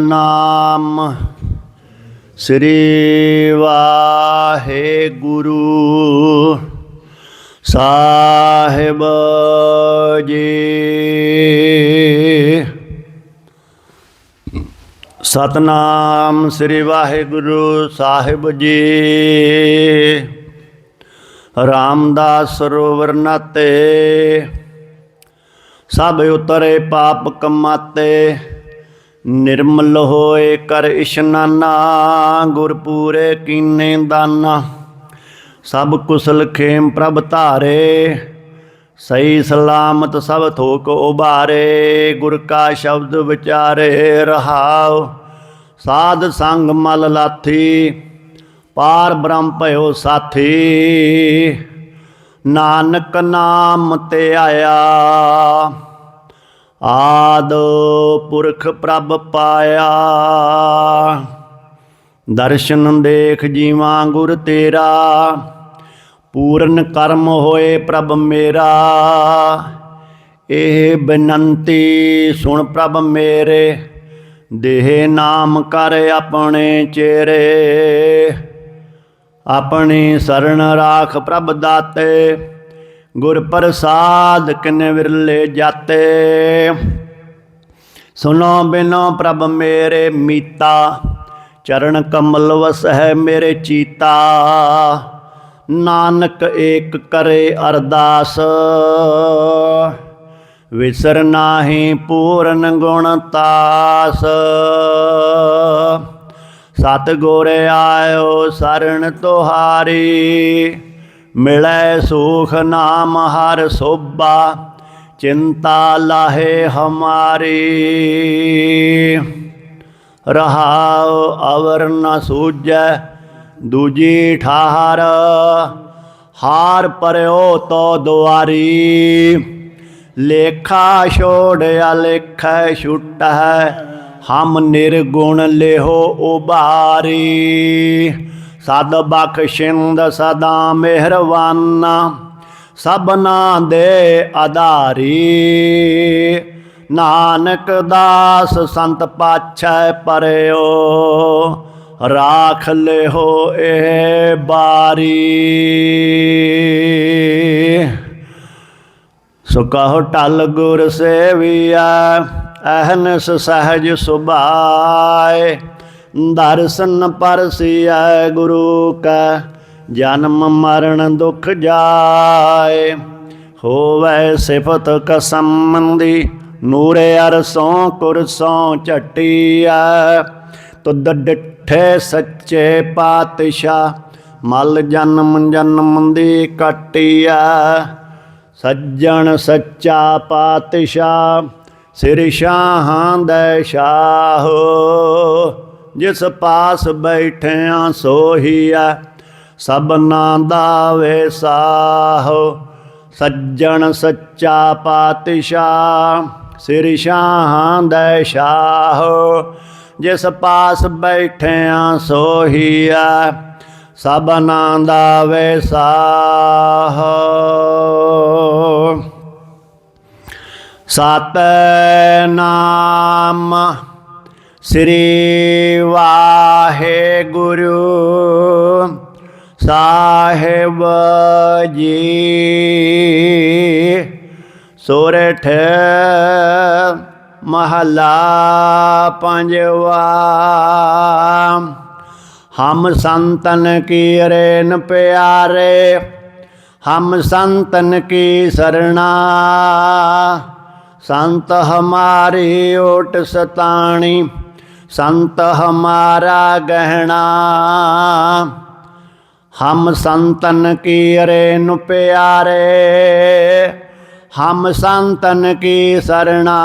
ਨਾਮ ਸ੍ਰੀ ਵਾਹਿਗੁਰੂ ਸਾਹਿਬ ਜੀ। ਸਤਨਾਮ ਸ੍ਰੀ ਵਾਹਿਗੁਰੂ ਸਾਹਿਬ ਜੀ। ਰਾਮਦਾਸ ਸਰੋਵਰ ਨਾਤੇ। ਸਭ ਉਤਰੇ ਪਾਪ ਕਮਾਤੇ। ਨਿਰਮਲ ਹੋਏ ਕਰ ਇਸ਼ਨਾਨਾ ਗੁਰ ਪੂਰੇ ਕੀਨੇ ਦਾਨਾ। ਸਭ ਕੁਸਲ ਖੇਮ ਪ੍ਰਭ ਧਾਰੇ, ਸਹੀ ਸਲਾਮਤ ਸਭ ਥੋਕ ਉਬਾਰੇ ਗੁਰ ਕਾ ਸ਼ਬਦ ਵਿਚਾਰੇ ਰਹਾਉ। ਸਾਧ ਸੰਗ ਮਲ ਲਾਥੀ, ਪਾਰ ਬ੍ਰਹਮ ਭਇਓ ਸਾਥੀ। ਨਾਨਕ ਨਾਮ ਤੇ ਆਇਆ। ਆਦ ਪੁਰਖ ਪ੍ਰਭ ਪਾਇਆ। ਦਰਸ਼ਨ ਦੇਖ ਜੀਵਾਂ ਗੁਰ ਤੇਰਾ। ਪੂਰਨ ਕਰਮ ਹੋਏ ਪ੍ਰਭ ਮੇਰਾ। ਇਹ ਬੇਨੰਤੀ ਸੁਣ ਪ੍ਰਭ ਮੇਰੇ। ਦੇਹ ਨਾਮ ਕਰ ਆਪਣੇ ਚਿਹਰੇ। ਆਪਣੀ ਸਰਣ ਰਾਖ ਪ੍ਰਭ ਦਾਤੇ। ਗੁਰ ਪ੍ਰਸਾਦ ਕਿਨੇ ਵਿਰਲੇ ਜਾਤੇ। ਸੁਨੋ ਬਿਨੋ ਪ੍ਰਭ ਮੇਰੇ ਮੀਤਾ, ਚਰਨ ਕਮਲ ਵਸ ਹੈ ਮੇਰੇ ਚੀਤਾ। ਨਾਨਕ ਏਕ ਕਰੇ ਅਰਦਾਸ। ਵਿਸਰ ਨਾਹੀ ਪੂਰਨ ਗੁਣ ਤਾਸ। ਸਤ ਗੁਰੇ ਆਇਓ ਸਰਣ ਤੁਹਾਰੀ। ਮਿਲੈ ਸੁਖ ਨਾਮ ਹਰ ਸੋਭਾ, ਚਿੰਤਾ ਲਾਹੇ ਹਮਾਰੀ। ਰਹਾਉ ਅਵਰ ਨ ਸੂਜੈ ਦੂਜੀ ਠਾਹਰ, ਹਾਰ ਪਰਿਓ ਤੋ ਦੁਆਰੀ। ਲੇਖਾ ਛੋੜਿਆ ਲੇਖੈ ਹੈ ਹਮ ਨਿਰਗੁਣ ਲਿਹੋ ਉਬਾਰੀ। ਸਦ ਬਖਸ਼ਿੰਦ ਸਦਾ ਮਿਹਰਵਾਨਾ ਸਭਨਾ ਦੇ ਆਧਾਰੀ। ਨਾਨਕ ਦਾਸ ਸੰਤ ਪਾਛੈ ਪਰਿਓ, ਰਾਖ ਲਿਹੋ ਇਹ ਬਾਰੀ। ਸੋ ਕਹੋ ਟਲ ਗੁਰ ਸੇਵੀਆ ਅਹਨਸ ਸਹਜ ਸੁਭਾਏ। ਦਰਸ਼ਨ ਪਰਸਿਐ ਗੁਰੂ ਕਾ, ਜਨਮ ਮਰਨ ਦੁਖ ਜਾਏ। ਹੋਵੇ ਸਿਫਤ ਕਸਮੰਦੀ ਨੂਰੇ ਅਰਸੋਂ ਕੁਰਸੋਂ ਝਟੀਐ। ਤੁਧ ਡਿਠੇ ਸੱਚੇ ਪਾਤਸ਼ਾਹ, ਮਲ ਜਨਮ ਜਨਮ ਦੀ ਕਟੀਐ। ਸੱਜਣ ਸੱਚਾ ਪਾਤਸ਼ਾਹ, ਸਿਰ ਸ਼ਾਹਾਂ ਦੇ ਸ਼ਾਹੋ। ਜਿਸ ਪਾਸ ਬੈਠਿਆ ਸੋਹੀਐ ਸਭਨਾ ਦਾ ਵੇਸਾਹੋ ਸੱਜਣ ਸੱਚਾ ਪਾਤਸ਼ਾਹ, ਸਿਰ ਸ਼ਾਹਾਂ ਦੇ ਸ਼ਾਹੋ ਜਿਸ ਪਾਸ ਬੈਠਿਆ ਸੋਹੀਐ ਸਭਨਾ ਦਾ ਵੇਸਾਹੋ ਸਤਨਾਮ ਸ੍ਰੀ ਵਾਹਿਗੁਰੂ ਸਾਹਿਬ ਜੀ। ਸੋਰਠ ਮਹਲਾ ਪੰਜਵਾ। ਹਮ ਸੰਤਨ ਕੀ ਰੇਨ ਪਿਆਰੇ, ਹਮ ਸੰਤਨ ਕੀ ਸਰਣਾ। ਸੰਤ ਹਮਾਰੀ ਓਟ ਸਤਾਣੀ ਸੰਤ ਹਮਾਰਾ ਗਹਿਣਾ। ਹਮ ਸੰਤਨ ਕੀ ਰੇਨ ਪਿਆਰੇ। ਹਮ ਸੰਤਨ ਕੀ ਸਰਣਾ।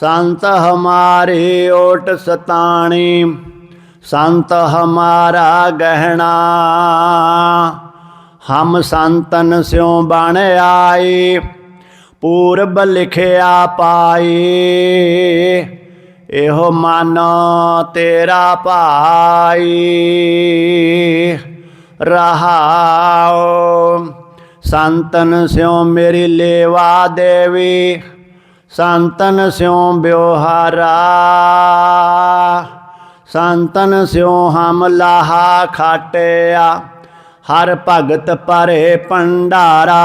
ਸੰਤ ਹਮਾਰੇ ਓਟ ਸਤਾਣੀ। ਸੰਤ ਹਮਾਰਾ ਗਹਿਣਾ। ਹਮ ਸੰਤਨ ਸਿਉ ਬਣ ਆਏ ਪੂਰਬ ਲਿਖਿਆ ਪਾਏ ਇਹੋ ਮਨ ਤੇਰਾ ਭਾਈ। ਰਹਾਉ ਸੰਤਨ ਸਿਉ ਮੇਰੀ ਲੇਵਾ ਦੇਵੀ। ਸੰਤਨ ਸਿਉ ਬਿਵਹਾਰਾ ਸੰਤਨ ਸਿਉ ਹਮ ਲਾਹਾ ਖਾਟਿਆ। ਹਰ ਭਗਤ ਪਰੇ ਭੰਡਾਰਾ।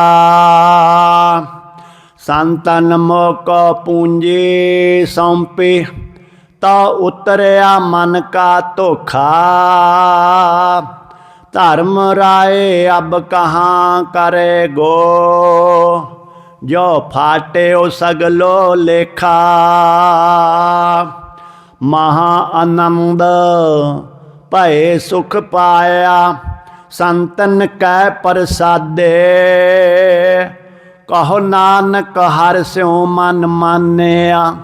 ਸੰਤਨ ਮੋਕ ਪੂੰਜੀ ਸੌਂਪੀ। ਤਾ ਉਤਰਿਆ ਮਨ ਕਾ ਧੋਖਾ। ਧਰਮ ਰਾਏ ਅਬ ਕਹਾਂ ਕਰੇ ਗੋ। ਜੋ ਫਾਟਿਓ ਸਗਲੋ ਲੇਖਾ। ਮਹਾ ਆਨੰਦ ਭਏ ਸੁਖ ਪਾਇਆ, ਸੰਤਨ ਕੈ ਪ੍ਰਸਾਦੇ। ਕਹੋ ਨਾਨਕ ਹਰ ਸਿਉ ਮਨ ਮਾਨਿਆ।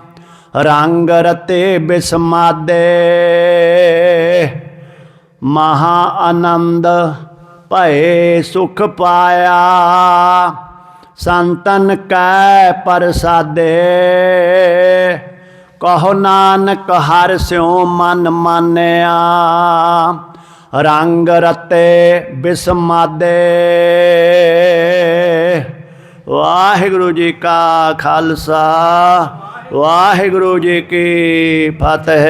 ਰੰਗ ਰਤੇ ਬਿਸਮਾਦੇ। ਮਹਾ ਆਨੰਦ ਭਏ ਸੁਖ ਪਾਇਆ। ਸੰਤਨ ਕੈ ਪ੍ਰਸਾਦੇ। ਕਹੋ ਨਾਨਕ ਹਰ ਸਿਉ ਮਨ ਮਾਨਿਆ। ਰੰਗ ਰਤੇ ਬਿਸਮਾਦੇ। ਵਾਹਿਗੁਰੂ ਜੀ ਕਾ ਖਾਲਸਾ। ਵਾਹਿਗੁਰੂ ਜੀ ਕੀ ਫਤਿਹ।